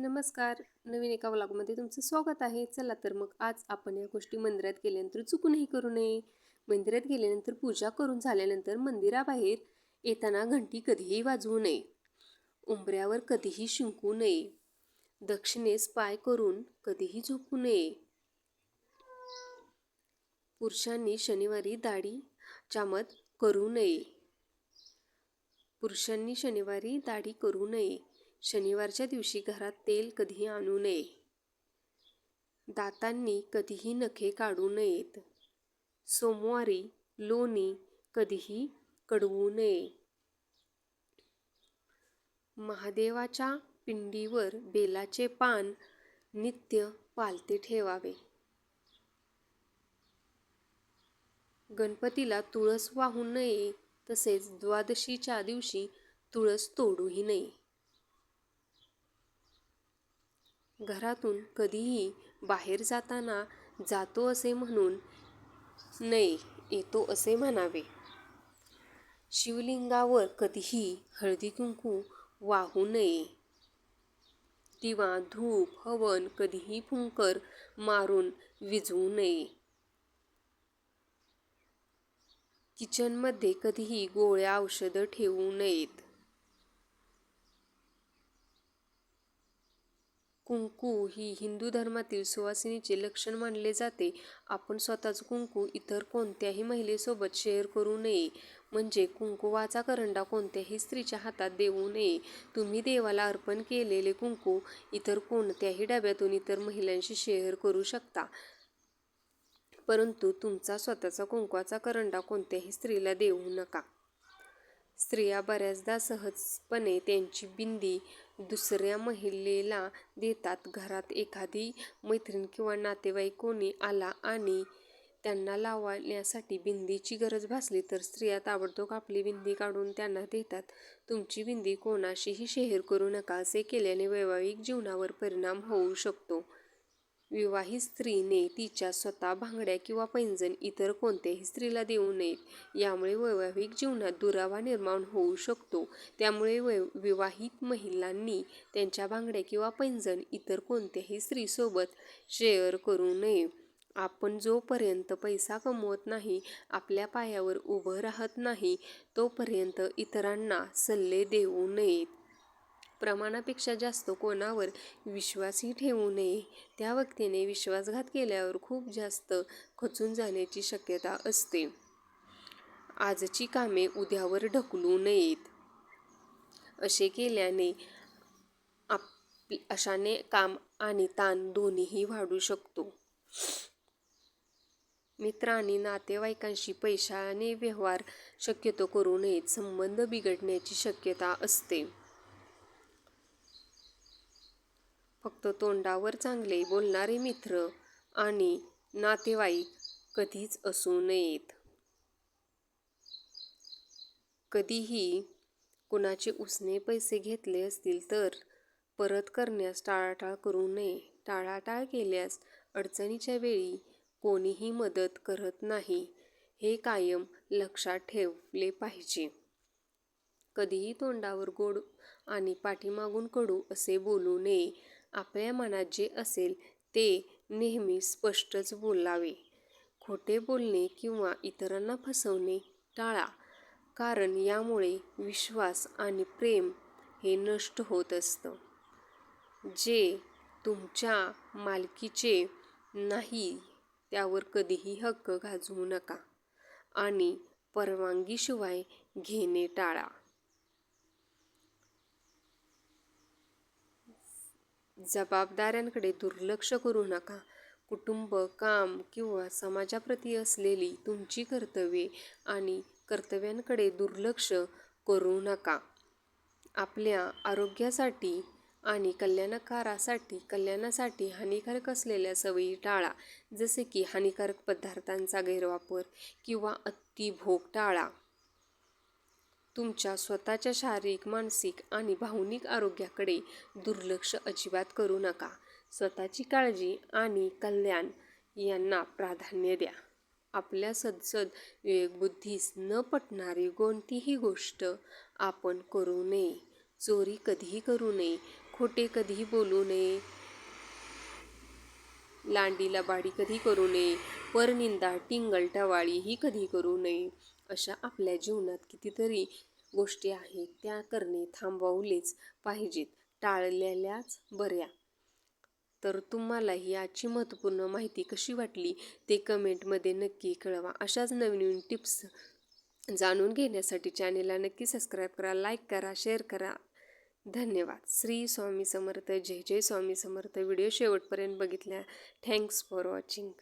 नमस्कार. नवीन एका व्लॉगमध्ये तुमचं स्वागत आहे. चला तर मग आज आपण या गोष्टी मंदिरात गेल्यानंतर चुकूनही करू नये. मंदिरात गेल्यानंतर पूजा करून झाल्यानंतर मंदिराबाहेर येताना घंटी कधीही वाजवू नये. उंबऱ्यावर कधीही शिंकू नये. दक्षिणेस पाय करून कधीही झोपू नये. पुरुषांनी शनिवारी दाढी चामत करू नये. पुरुषांनी शनिवारी दाढी करू नये. शनिवारच्या दिवशी घरात तेल कधीही आणू नये. दातांनी कधीही नखे काढू नयेत. सोमवारी लोणी कधीही कडवू नये. महादेवाच्या पिंडीवर बेलाचे पान नित्य पालते ठेवावे. गणपतीला तुळस वाहू नये तसेच द्वादशीच्या दिवशी तुळस तोडूही नये. घरातून कधीही बाहेर जाताना जातो असे म्हणून नये येतो असे म्हणावे. शिवलिंगावर कधीही हळदी कुंकू वाहू नये. दिवा धूप हवन कधीही फुंकर मारून विझवू नये. किचनमध्ये कधीही गोळ्या औषधं ठेवू नयेत. कुंकू ही हिंदू धर्मातील सुवासिनीचे लक्षण मानले जाते. आपण स्वतःच कुंकू इतर कोणत्याही महिलेसोबत शेअर करू नये. म्हणजे कुंकुवाचा करंडा कोणत्याही स्त्रीच्या हातात देऊ नये. तुम्ही देवाला अर्पण केलेले कुंकू इतर कोणत्याही डब्यातून इतर महिलांशी शेअर करू शकता. परंतु तुमचा स्वतःचा कुंकवाचा करंडा कोणत्याही स्त्रीला देऊ नका. स्त्रिया बऱ्याचदा सहजपणे त्यांची बिंदी दुसऱ्या महिलेला देतात. घरात एखादी मैत्रीण किंवा नातेवाईक कोणी आला आणि त्यांना लावण्यासाठी बिंदीची गरज भासली तर स्त्रिया ताबडतोब आपली बिंदी काढून त्यांना देतात. तुमची बिंदी कोणाशीही शेअर करू नका असे केल्याने वैवाहिक जीवनावर परिणाम होऊ शकतो. विवाहित स्त्रीने तिच्या स्वतः भांगड्या किंवा पैंजण इतर कोणत्याही स्त्रीला देऊ नयेत. यामुळे वैवाहिक जीवनात दुरावा निर्माण होऊ शकतो. त्यामुळे वै विवाहित महिलांनी त्यांच्या भांगड्या किंवा पैंजण इतर कोणत्याही स्त्रीसोबत शेअर करू नये. आपण जोपर्यंत पैसा कमवत नाही आपल्या पायावर उभं राहत नाही तोपर्यंत इतरांना सल्ले देऊ नयेत. प्रमाणापेक्षा जास्त कोणावर विश्वासही ठेवू नये. त्या व्यक्तीने विश्वासघात केल्यावर खूप जास्त खचून जाण्याची शक्यता असते. आजची कामे उद्यावर ढकलू नयेत. असे केल्याने आप अशाने काम आणि ताण दोन्हीही वाढू शकतो. मित्र आणि नातेवाईकांशी पैशाने व्यवहार शक्यतो करू नयेत. संबंध बिघडण्याची शक्यता असते. फक्त तोंडावर चांगले बोलणारे मित्र आणि नातेवाईक कधीच असू नयेत. कधीही कुणाचे उसने पैसे घेतले असतील तर परत करण्यास टाळाटाळ करू नये. टाळाटाळ केल्यास अडचणीच्या वेळी कोणीही मदत करत नाही. हे कायम लक्षात ठेवले पाहिजे. कधीही तोंडावर गोड आणि पाठीमागून कडू असे बोलू नये. आपल्या मनात जे असेल ते नेहमी स्पष्टच बोलावे. खोटे बोलणे किंवा इतरांना फसवणे टाळा कारण यामुळे विश्वास आणि प्रेम हे नष्ट होत असतं. जे तुमच्या मालकीचे नाही त्यावर कधीही हक्क गाजवू नका आणि परवानगीशिवाय घेणे टाळा. जबाबदाऱ्यांकडे दुर्लक्ष करू नका. कुटुंब काम किंवा समाजाप्रती असलेली तुमची कर्तव्ये आणि कर्तव्यांकडे दुर्लक्ष करू नका. आपल्या आरोग्यासाठी आणि कल्याणकारासाठी कल्याणासाठी हानिकारक असलेल्या सवयी टाळा जसे की हानिकारक पदार्थांचा गैरवापर किंवा अतिभोग टाळा. तुमच्या स्वतःच्या शारीरिक मानसिक आणि भावनिक आरोग्याकडे दुर्लक्ष अजिबात करू नका. स्वतःची काळजी आणि कल्याण यांना प्राधान्य द्या. आपल्या सदसद विवेकबुद्धीस न पटणारी कोणतीही गोष्ट आपण करू नये. चोरी कधीही करू नये. खोटे कधीही बोलू नये. लांडीला बाडी कधी करू नये. परनिंदा टिंगल टवाळी ही कधी करू नये. अशा आपल्या जीवनात कितीतरी गोष्टी आहेत त्या करणे थांबवलेच पाहिजेत टाळलेल्याच बऱ्या. तर तुम्हाला ही आजची महत्त्वपूर्ण माहिती कशी वाटली ते कमेंटमध्ये नक्की कळवा. अशाच नवीन नवीन टिप्स जाणून घेण्यासाठी चॅनेलला नक्की सबस्क्राईब करा लाईक करा शेअर करा. धन्यवाद. श्री स्वामी समर्थ. जय जय स्वामी समर्थ. व्हिडिओ शेवटपर्यंत बघितल्या. Thanks for watching.